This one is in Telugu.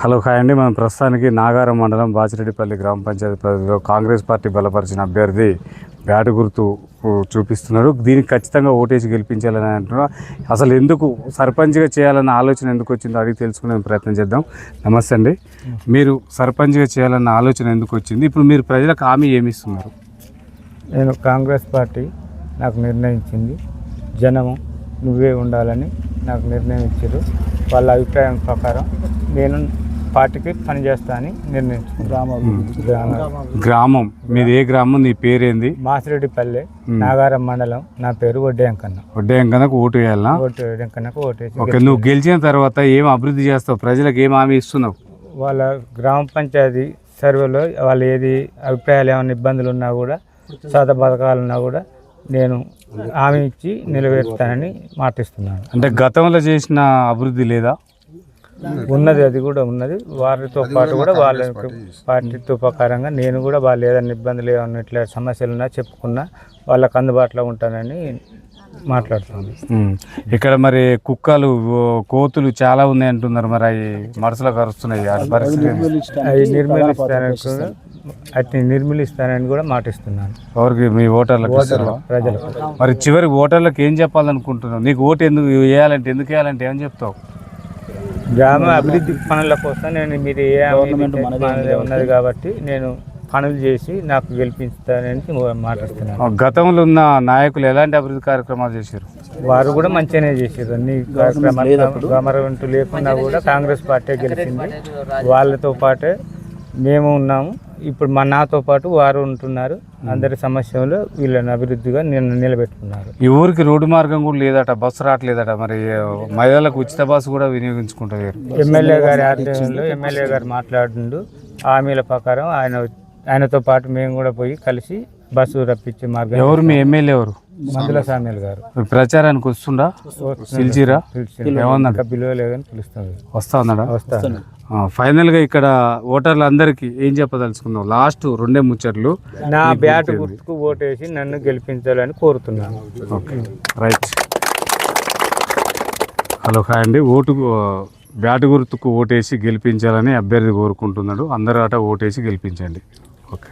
హలో హాయ్ అండి. మనం ప్రస్తుతానికి నాగారం మండలం బాచిరెడ్డిపల్లి గ్రామ పంచాయతీ పరిధిలో కాంగ్రెస్ పార్టీ బలపరిచిన అభ్యర్థి బ్యాటు గుర్తు చూపిస్తున్నారు దీనికి ఖచ్చితంగా ఓటేసి గెలిపించాలని అంటున్నారు అసలు ఎందుకు సర్పంచ్గా చేయాలన్న ఆలోచన ఎందుకు వచ్చిందో అడిగి తెలుసుకునే ప్రయత్నం చేద్దాం. నమస్తే అండి. మీరు సర్పంచ్గా చేయాలన్న ఆలోచన ఎందుకు వచ్చింది? ఇప్పుడు మీరు ప్రజలకు హామీ ఏమి ఇస్తున్నారు? నేను కాంగ్రెస్ పార్టీ నాకు నిర్ణయించింది. జనము నువ్వే ఉండాలని నాకు నిర్ణయం ఇచ్చారు. వాళ్ళ అభిప్రాయం ప్రకారం నేను పార్టీకి పనిచేస్తా అని నిర్ణయించుకున్నాను. గ్రామ. గ్రామం. మీది ఏ గ్రామం? నీ పేరేంది? మాసిరెడ్డిపల్లె నాగారం మండలం. నా పేరు వడ్డేంకన్న. వడ్డేయం కనుక ఓటు వేయాలనా? ఓటు వెంకన్నకు ఓటేసి ఓకే నువ్వు గెలిచిన. తర్వాత ఏం అభివృద్ధి చేస్తావు? ప్రజలకు ఏం హామీ ఇస్తున్నావు? వాళ్ళ గ్రామ పంచాయతీ సర్వేలో వాళ్ళు ఏది అభిప్రాయాలు ఏమైనా ఇబ్బందులు ఉన్నా కూడా సద పథకాలు ఉన్నా కూడా నేను హామీ ఇచ్చి నిలబెడతానని మాటిస్తున్నాను. అంటే గతంలో చేసిన అభివృద్ధి లేదా? ఉన్నది అది కూడా ఉన్నది. వారితో పాటు కూడా వాళ్ళ పార్టీతో ప్రకారంగా నేను కూడా వాళ్ళు ఏదైనా ఇబ్బందులు ఏమన్నా ఇట్లా సమస్యలు ఉన్నా చెప్పుకున్నా వాళ్ళకి అందుబాటులో ఉంటానని మాట్లాడుతున్నాను. ఉమ్. ఇక్కడ మరి కుక్కలు కోతులు చాలా ఉన్నాయి అంటున్నారు మరి. అవి మనసులో కరుస్తున్నాయి. ఆ పరిస్థితి ఏంది? అవి నిర్మూలిస్తానని కూడా అట్ని నిర్మూలిస్తానని కూడా మాటిస్తున్నాను. ఎవరికి? మీ ఓటర్లకు? ప్రజలకు. మరి చివరికి ఓటర్లకు ఏం చెప్పాలనుకుంటున్నావు? నీకు ఓటు ఎందుకు వేయాలంటే ఎందుకు వేయాలంటే ఏం చెప్తావు? గ్రామ అభివృద్ధి పనుల కోసం నేను మీరు ఏ ఉన్నది కాబట్టి నేను పనులు చేసి నాకు గెలిపిస్తానని మాట్లాడుతున్నాను గతంలో ఉన్న నాయకులు ఎలాంటి అభివృద్ధి కార్యక్రమాలు చేశారు? వారు కూడా మంచిగానే చేసారు అన్ని కార్యక్రమాలు గమరవంతు లేకున్నా కూడా కాంగ్రెస్ పార్టీ గెలిచింది. వాళ్ళతో పాటే మేము ఉన్నాము. ఇప్పుడు మా నాతో పాటు వారు ఉంటున్నారు. అందరి సమస్యలు వీళ్ళని అభివృద్ధిగా నేను నిలబెట్టుకున్నారు. ఈ ఊరికి రోడ్డు మార్గం కూడా లేదట బస్సు రావట్లేదట మరి మహిళలకు ఉచిత బస్సు కూడా వినియోగించుకుంటారు ఎమ్మెల్యే గారి ఆధ్వర్యంలో ఎమ్మెల్యే గారు మాట్లాడుండు. హామీల ప్రకారం ఆయన ఆయనతో పాటు మేము కూడా పోయి కలిసి బస్సు రప్పించే మార్గం ఎవరు మీ ఎమ్మెల్యే ఎవరు? మందుల సామ్యులు గారు. ప్రచారానికి వస్తుండా? పిలిచిరా? ఏమన్నా పిలవలేదని పిలుస్తుంది వస్తా ఉన్నాడా వస్తాను ఆ, ఫైనల్గా ఇక్కడ ఓటర్లు అందరికీ ఏం చెప్పదలుచుకున్నావు? లాస్ట్ రెండే ముచ్చట్లు నా బ్యాట్ గుర్తుకు ఓటేసి నన్ను గెలిపించాలని కోరుతున్నాను. ఓకే. రైట్. హలో హాయ్ అండి. ఓటు బ్యాట్ గుర్తుకు ఓటేసి గెలిపించాలని అభ్యర్థి కోరుకుంటున్నాడు. అందరూ అట ఓటేసి గెలిపించండి. ఓకే.